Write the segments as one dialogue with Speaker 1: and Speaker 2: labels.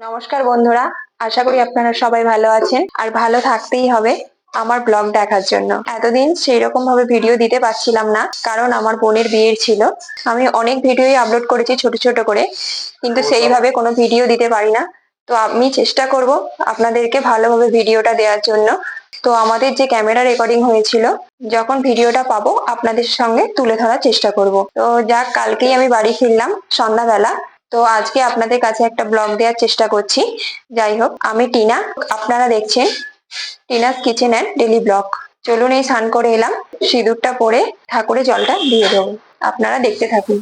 Speaker 1: নমস্কার বন্ধুরা, আশা করি আপনারা সবাই ভালো আছেন আর ভালো থাকতেই হবে আমার ব্লগ দেখার জন্য। এতদিন সেই রকম ভাবে ভিডিও দিতে পারছিলাম না, কারণ আমার বোনের বিয়ের ছিল। আমি অনেক ভিডিওই আপলোড করেছি ছোট ছোট করে, কিন্তু সেইভাবে কোনো ভিডিও দিতে পারি না। তো আমি চেষ্টা করব আপনাদেরকে ভালোভাবে ভিডিওটা দেওয়ার জন্য। তো আমাদের যে ক্যামেরা রেকর্ডিং হয়েছিল, যখন ভিডিওটা পাবো, আপনাদের সঙ্গে তুলে ধরার চেষ্টা করব। তো যাক, কালকেই আমি বাড়ি ফিরলাম সন্ধ্যাবেলা। তো আজকে আপনাদের কাছে একটা ব্লগ দেওয়ার চেষ্টা করছি। যাই হোক, আমি টিনা, আপনারা দেখছেন Tina's kitchen and daily vlog চলুন এই স্নান করে এলাম, সিঁদুরটা পরে ঠাকুরে জলটা দিয়ে দেবো। আপনারা দেখতে থাকুন।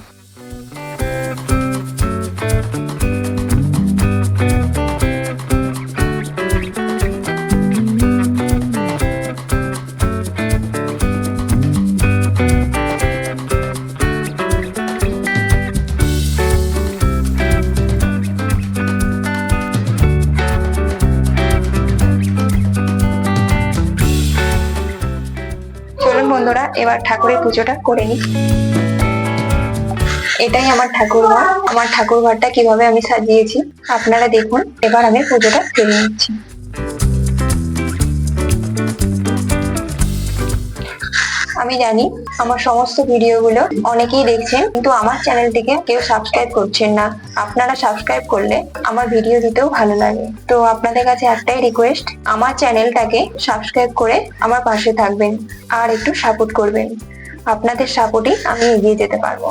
Speaker 1: বন্ধুরা, এবার ঠাকুরের পুজোটা করে নিই। এটাই আমার ঠাকুর ঘর। আমার ঠাকুর ঘরটা কীভাবে আমি সাজিয়েছি, আপনারা দেখুন। এবার আমি পুজোটা ফেলে নিচ্ছি। আমি জানি আমার সমস্ত ভিডিওগুলো অনেকেই দেখছেন, কিন্তু আমার চ্যানেলটিকে কেউ সাবস্ক্রাইব করছেন না। আপনারা সাবস্ক্রাইব করলে আমার ভিডিও দিতেও ভালো লাগে। তো আপনাদের কাছে একটাই রিকোয়েস্ট আমার চ্যানেলটাকে সাবস্ক্রাইব করে আমার পাশে থাকবেন আর একটু সাপোর্ট করবেন। আপনাদের সাপোর্টে আমি এগিয়ে যেতে পারব।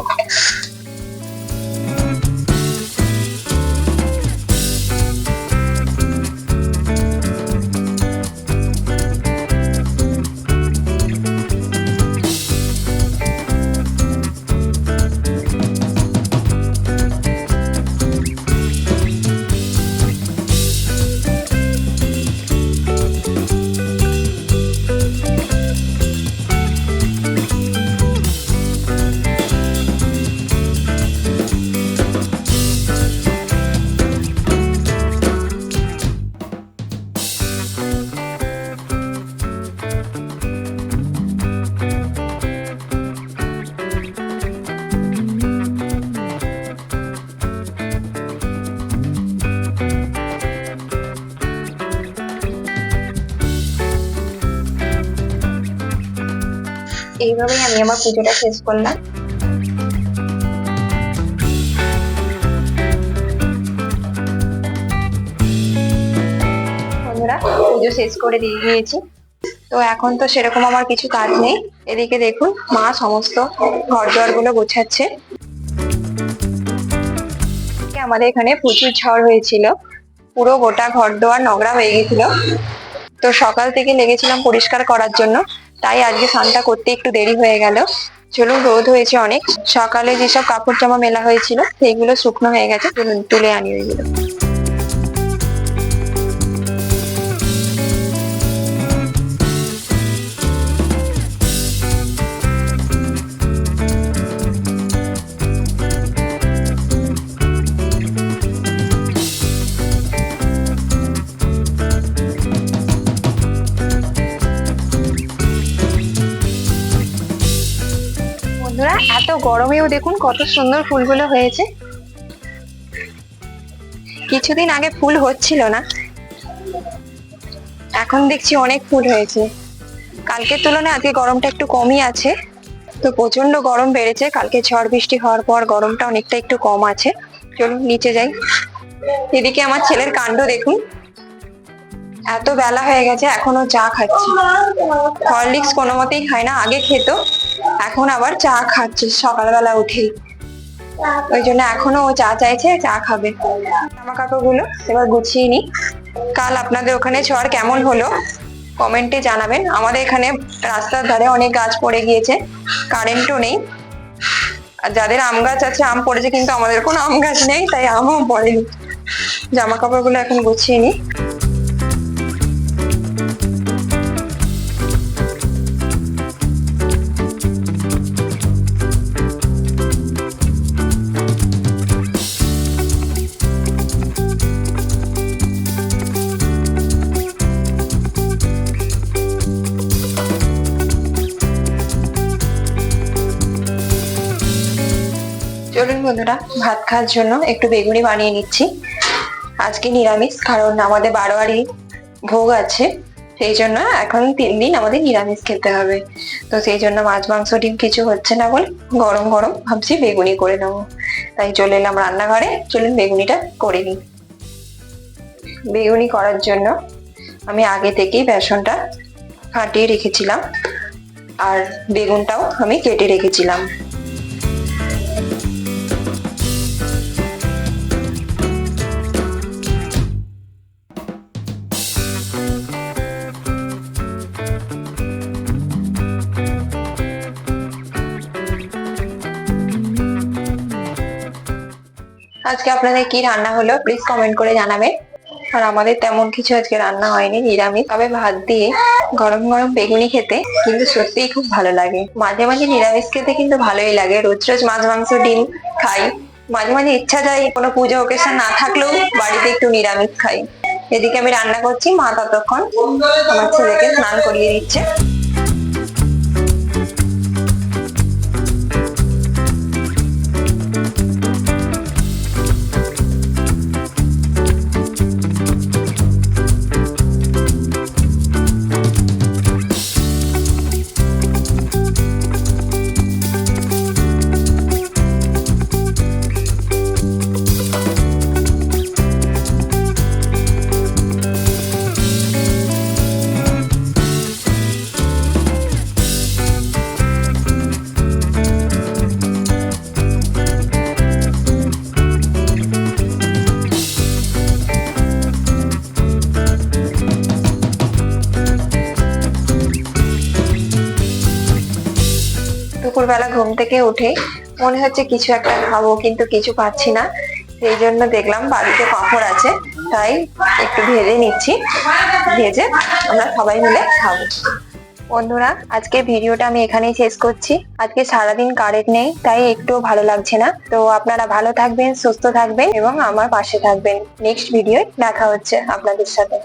Speaker 1: এইভাবেই আমি আমার পুজোটা শেষ করলাম। বন্ধুরা, পুজো শেষ করে দিয়ে দিয়েছি তো এখন তো সেরকম আমার কিছু কাজ নেই। এদিকে দেখুন, মা সমস্ত ঘরগুলো গোছাচ্ছে আমাদের এখানে প্রচুর ঝড় হয়েছিল। পুরো গোটা ঘর দোয়ার নোংরা হয়ে গেছিল তো সকাল থেকে লেগেছিলাম পরিষ্কার করার জন্য। তাই আজকে স্নানটা করতে একটু দেরি হয়ে গেল। চলুন, রোদ হয়েছে অনেক। সকালে যেসব কাপড় জামা মেলা হয়েছিল, সেইগুলো শুকনো হয়ে গেছে। তুলে আনি ওইগুলো। গরমেও দেখুন কত সুন্দর ফুলগুলো হয়েছে। কিছুদিন আগে ফুল হচ্ছিল না। এখন দেখছি অনেক ফুল হয়েছে। কালকের তুলনায় আজকে গরমটা একটু কমই আছে। তো প্রচণ্ড গরম বেড়েছে। কালকে ঝড় বৃষ্টি হওয়ার পর গরমটা অনেকটা একটু কম আছে। চলুন নিচে যাই। এদিকে আমার ছেলের কাণ্ড দেখুন। এত বেলা হয়ে গেছে, এখনও চা খাচ্ছে। হরলিক্স কোনো মতেই খায় না। আগে খেত। এখন আবার চা খাচ্ছে, সকালবেলা উঠেই। ওই জন্য এখনও ও চা চাইছে, চা খাবে। জামা কাপড়গুলো এবার গুছিয়ে নি কাল আপনাদের ওখানে ঝড় কেমন হলো? কমেন্টে জানাবেন। আমাদের এখানে রাস্তার ধারে অনেক গাছ পড়ে গিয়েছে কারেন্টও নেই। আর যাদের আম গাছ আছে, আম পড়েছে, কিন্তু আমাদের কোনো আম গাছ নেই, তাই আমও পড়েনি। জামা কাপড়গুলো এখন গুছিয়ে নি চলুন বন্ধুরা, ভাত খাওয়ার জন্য একটু বেগুনি বানিয়ে নিচ্ছি। আজকে নিরামিষ, কারণ আমাদের বারোয়ারি ভোগ আছে। সেই জন্য এখন তিন দিন আমাদের নিরামিষ খেতে হবে। তো সেই জন্য মাছ, মাংস, ডিম কিছু হচ্ছে না বলে গরম গরম ভাবছি বেগুনি করে নেব। তাই চলে এলাম রান্নাঘরে, চলুন বেগুনিটা করে নিই। বেগুনি করার জন্য আমি আগে থেকেই বেসনটা ফাটিয়ে রেখেছিলাম, আর বেগুনটাও আমি কেটে রেখেছিলাম। আজকে আপনাদের কি রান্না হলো? প্লিজ কমেন্ট করে জানাবেন। আর আমাদের তেমন কিছু আজকে রান্না হয়নি, নিরামিষ। তবে ভাত দিয়ে গরম গরম বেগুনি খেতে কিন্তু সত্যিই খুব ভালো লাগে। মাঝে মাঝে নিরামিষ খেতে কিন্তু ভালোই লাগে। রোজ রোজ মাছ, মাংস, ডিম খাই। মাঝে মাঝে ইচ্ছা যায় কোনো পুজো ওকেশন না থাকলেও বাড়িতে একটু নিরামিষ খাই। এদিকে আমি রান্না করছি, মা ততক্ষণ আমার ছেলেকে স্নান করিয়ে দিচ্ছে। দুপুরবেলা ঘুম থেকে উঠে মনে হচ্ছে কিছু একটা খাব, কিন্তু কিছু পাচ্ছি না। সেই জন্য দেখলাম বাড়িতে পাঁপড় আছে, তাই একটু ভেজে নিচ্ছি। ভেজে আমরা সবাই মিলে খাব। বন্ধুরা আজকে ভিডিওটা আমি এখানেই শেষ করছি। আজকে সারাদিন কারেন্ট নেই, তাই একটুও ভালো লাগছে না। তো আপনারা ভালো থাকবেন, সুস্থ থাকবেন এবং আমার পাশে থাকবেন। নেক্সট ভিডিও দেখা হচ্ছে আপনাদের সাথে।